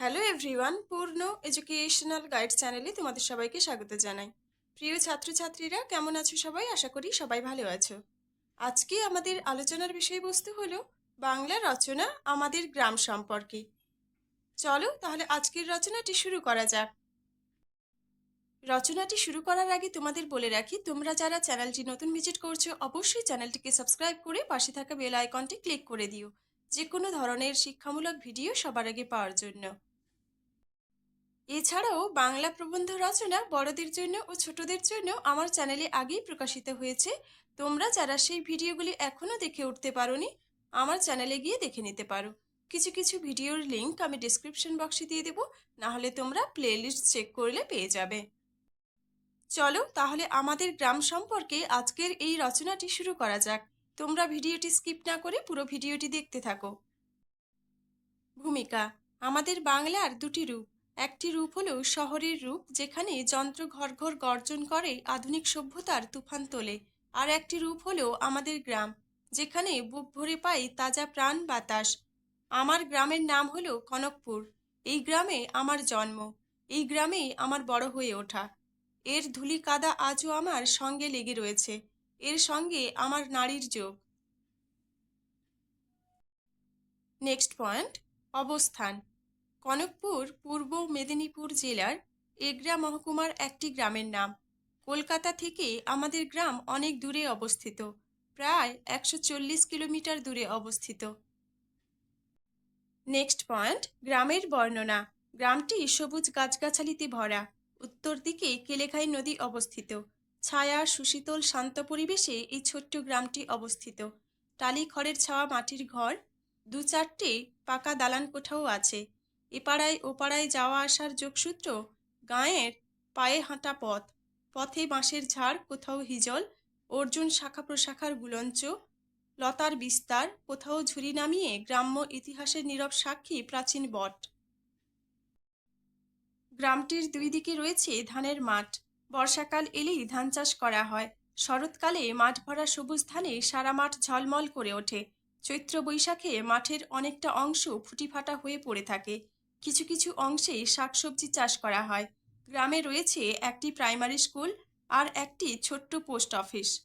Hello everyone, Purna educational guide চ্যানেলে তোমাদের সবাইকে স্বাগত জানাই। প্রিয় ছাত্রছাত্রীরা, কেমন আছো সবাই? আশা করি সবাই ভালো আছো। আজকে আমাদের আলোচনার বিষয়বস্তু হলো বাংলা রচনা আমাদের গ্রাম সম্পর্কে। চলো তাহলে আজকের রচনাটি শুরু করা যাক। রচনাটি শুরু করার আগে তোমাদের বলে রাখি, তোমরা যারা চ্যানেলটি নতুন ভিজিট করছ, অবশ্যই চ্যানেলটিকে সাবস্ক্রাইব করে পাশে থাকা বেল আইকনটি ক্লিক করে দিও। যে কোনো ধরনের শিক্ষামূলক ভিডিও সবার আগে পাওয়ার জন্য। এছাড়াও বাংলা প্রবন্ধ রচনা বড়দের জন্য ও ছোটদের জন্য আমার চ্যানেলে আগেই প্রকাশিত হয়েছে। তোমরা যারা সেই ভিডিওগুলি এখনও দেখে উঠতে পারোনি, আমার চ্যানেলে গিয়ে দেখে নিতে পারো। কিছু কিছু ভিডিওর লিঙ্ক আমি ডিসক্রিপশন বক্সে দিয়ে দেবো, নাহলে তোমরা প্লেলিস্ট চেক করলে পেয়ে যাবে। চলো তাহলে আমাদের গ্রাম সম্পর্কে আজকের এই রচনাটি শুরু করা যাক। তোমরা ভিডিওটি স্কিপ না করে পুরো ভিডিওটি দেখতে থাকো। ভূমিকা, আমাদের বাংলার দুটি রূপ। একটি রূপ হলো শহরের রূপ, যেখানে যন্ত্র ঘর ঘর গর্জন করে আধুনিক সভ্যতার তুফান তোলে। আর একটি রূপ হলো আমাদের গ্রাম, যেখানে বুক ভরে পাই তাজা প্রাণ বাতাস। আমার গ্রামের নাম হলো কনকপুর। এই গ্রামে আমার জন্ম। এই গ্রামেই আমার বড় হয়ে ওঠা। এর ধুলি কাদা আজও আমার সঙ্গে লেগে রয়েছে। এর সঙ্গে আমার নারীর যোগ। নেক্সট পয়েন্ট, অবস্থান। কনকপুর পূর্ব মেদিনীপুর জেলার এগরা মহকুমার একটি গ্রামের নাম। কলকাতা থেকে আমাদের গ্রাম অনেক দূরে অবস্থিত, প্রায় একশো চল্লিশ কিলোমিটার দূরে অবস্থিত। নেক্সট পয়েন্ট, গ্রামের বর্ণনা। গ্রামটি সবুজ গাছগাছালিতে ভরা। উত্তর দিকে কেলেঘাই নদী অবস্থিত। ছায়া, সুশীতল, শান্ত পরিবেশে এই ছোট্ট গ্রামটি অবস্থিত। টালি খড়ের ছাওয়া মাটির ঘর, দু চারটে পাকা দালান কোঠাও আছে। এপাড়ায় ওপাড়ায় যাওয়া আসার যোগসূত্র, গাঁয়ের পায়ে হাঁটা পথ, পথে বাঁশের ঝাড়, কোথাও হিজল, অর্জুন শাখা প্রশাখার গুলঞ্চ, লতার বিস্তার, কোথাও ঝুরি নামিয়ে গ্রাম্য ইতিহাসের নীরব সাক্ষী প্রাচীন বট। গ্রামটির দুই দিকে রয়েছে ধানের মাঠ। বর্ষাকাল এলেই ধান চাষ করা হয়। শরৎকালে মাঠ ভরা সবুজ ধানে সারা মাঠ ঝলমল করে ওঠে। চৈত্র বৈশাখে মাঠের অনেকটা অংশ ফুটিফাটা হয়ে পড়ে থাকে। কিছু কিছু অংশে শাকসবজি চাষ করা হয়। গ্রামে রয়েছে একটি প্রাইমারি স্কুল আর একটি ছোট্ট পোস্ট অফিস।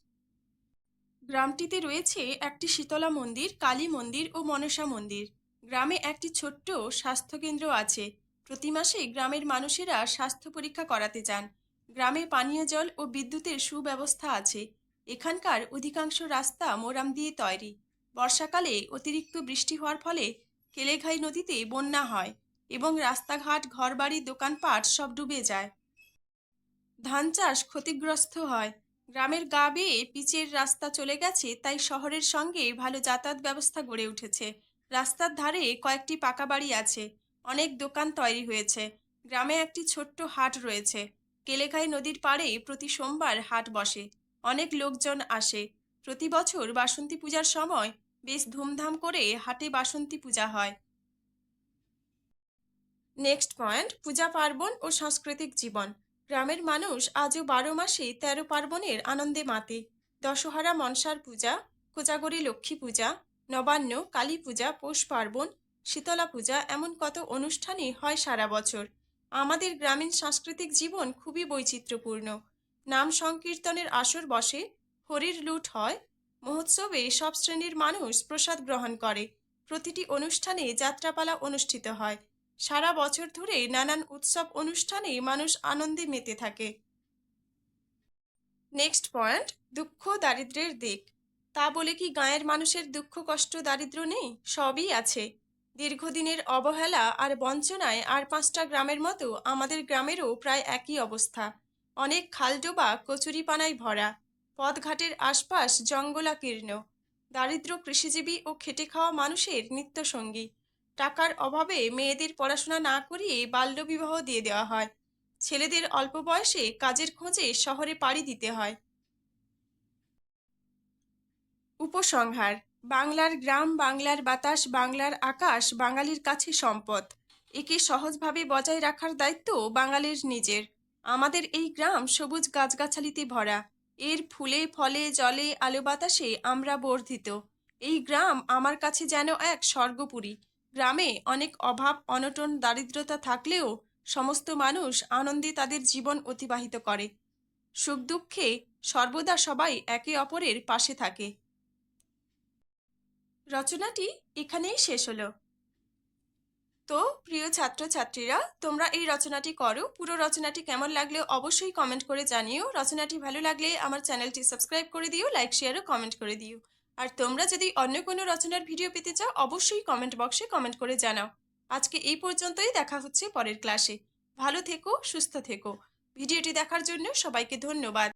গ্রামটিতে রয়েছে একটি শীতলা মন্দির, কালী মন্দির ও মনসা মন্দির। গ্রামে একটি ছোট্ট স্বাস্থ্যকেন্দ্র আছে। প্রতি মাসে গ্রামের মানুষেরা স্বাস্থ্য পরীক্ষা করাতে যান। গ্রামে পানীয় জল ও বিদ্যুতের সুব্যবস্থা আছে। এখানকার অধিকাংশ রাস্তা মোরাম দিয়ে তৈরি। বর্ষাকালে অতিরিক্ত বৃষ্টি হওয়ার ফলে কেলেঘাই নদীতে বন্যা হয়। এবং রাস্তাঘাট, ঘরবাড়ি, দোকানপাট সব ডুবে যায়। ধান চাষ ক্ষতিগ্রস্ত হয়। গ্রামের গা বেয়ে পিচের রাস্তা চলে গেছে, তাই শহরের সঙ্গে ভালো যাতায়াত ব্যবস্থা গড়ে উঠেছে। রাস্তার ধারে কয়েকটি পাকা বাড়ি আছে, অনেক দোকান তৈরি হয়েছে। গ্রামে একটি ছোট্ট হাট রয়েছে। কেলেঘাই নদীর পাড়ে প্রতি সোমবার হাট বসে। অনেক লোকজন আসে। প্রতি বছর বাসন্তী পূজার সময় বেশ ধুমধাম করে হাটে বাসন্তী পূজা হয়। নেক্সট পয়েন্ট পূজা পার্বণ ও সাংস্কৃতিক জীবন। গ্রামের মানুষ আজও বারো মাসে তেরো পার্বণের আনন্দে মাতে। দশহরা মনসার পূজা, কোজাগরী লক্ষ্মী পূজা, নবান্ন কালী পূজা, পৌষ পার্বণ, শীতলা পূজা এমন কত অনুষ্ঠানই হয় সারা বছর। আমাদের গ্রামীণ সাংস্কৃতিক জীবন খুবই বৈচিত্র্যপূর্ণ। নাম সংকীর্তনের আসর বসে, হরির লুট হয়, মহোৎসবে সব শ্রেণির মানুষ প্রসাদ গ্রহণ করে। প্রতিটি অনুষ্ঠানে যাত্রাপালা অনুষ্ঠিত হয়। সারা বছর ধরে নানান উৎসব অনুষ্ঠানে মানুষ আনন্দে মেতে থাকে। নেক্সট পয়েন্ট দুঃখ দারিদ্র্যের দিক। তা বলে কি গাঁয়ের মানুষের দুঃখ, কষ্ট দারিদ্র্য নেই? সবই আছে। দীর্ঘদিনের অবহেলা আর বঞ্চনায় আর পাঁচটা গ্রামের মতো আমাদের গ্রামেরও প্রায় একই অবস্থা। অনেক খালডোবা, কচুরিপানায় ভরা। পথঘাটের আশপাশ জঙ্গলাকীর্ণ। দারিদ্র কৃষিজীবী ও খেটে খাওয়া মানুষের নিত্যসঙ্গী। টাকার অভাবে মেয়েদের পড়াশোনা না করিয়ে বাল্যবিবাহ দিয়ে দেওয়া হয়। ছেলেদের অল্প বয়সে কাজের খোঁজে শহরে পাড়ি দিতে হয়। উপসংহার, বাংলার গ্রাম, বাংলার বাতাস, বাংলার আকাশ, বাঙালির কাছে সম্পদ। একে সহজভাবে বজায় রাখার দায়িত্ব বাঙালির নিজের। আমাদের এই গ্রাম সবুজ গাছগাছালিতে ভরা। এর ফুলে, ফলে, জলে, আলো বাতাসে আমরা বর্ধিত। এই গ্রাম আমার কাছে যেন এক স্বর্গপুরী। গ্রামে অনেক অভাব, অনটন, দারিদ্রতা থাকলেও সমস্ত মানুষ আনন্দে তাদের জীবন অতিবাহিত করে। সুখ দুঃখে সর্বদা সবাই একে অপরের পাশে থাকে। রচনাটি এখানেই শেষ হলো। তো, প্রিয় ছাত্রছাত্রীরা, তোমরা এই রচনাটি করো। পুরো রচনাটি কেমন লাগলে অবশ্যই কমেন্ট করে জানিও। রচনাটি ভালো লাগলে আমার চ্যানেলটি সাবস্ক্রাইব করে দিও, লাইক, শেয়ার ও কমেন্ট করে দিও। আর তোমরা যদি অন্য কোনো রচনার ভিডিও পেতে চাও, অবশ্যই কমেন্ট বক্সে কমেন্ট করে জানাও। আজকে এই পর্যন্তই, দেখা হচ্ছে পরের ক্লাসে ভালো থেকো, সুস্থ থেকো। ভিডিওটি দেখার জন্য সবাইকে ধন্যবাদ।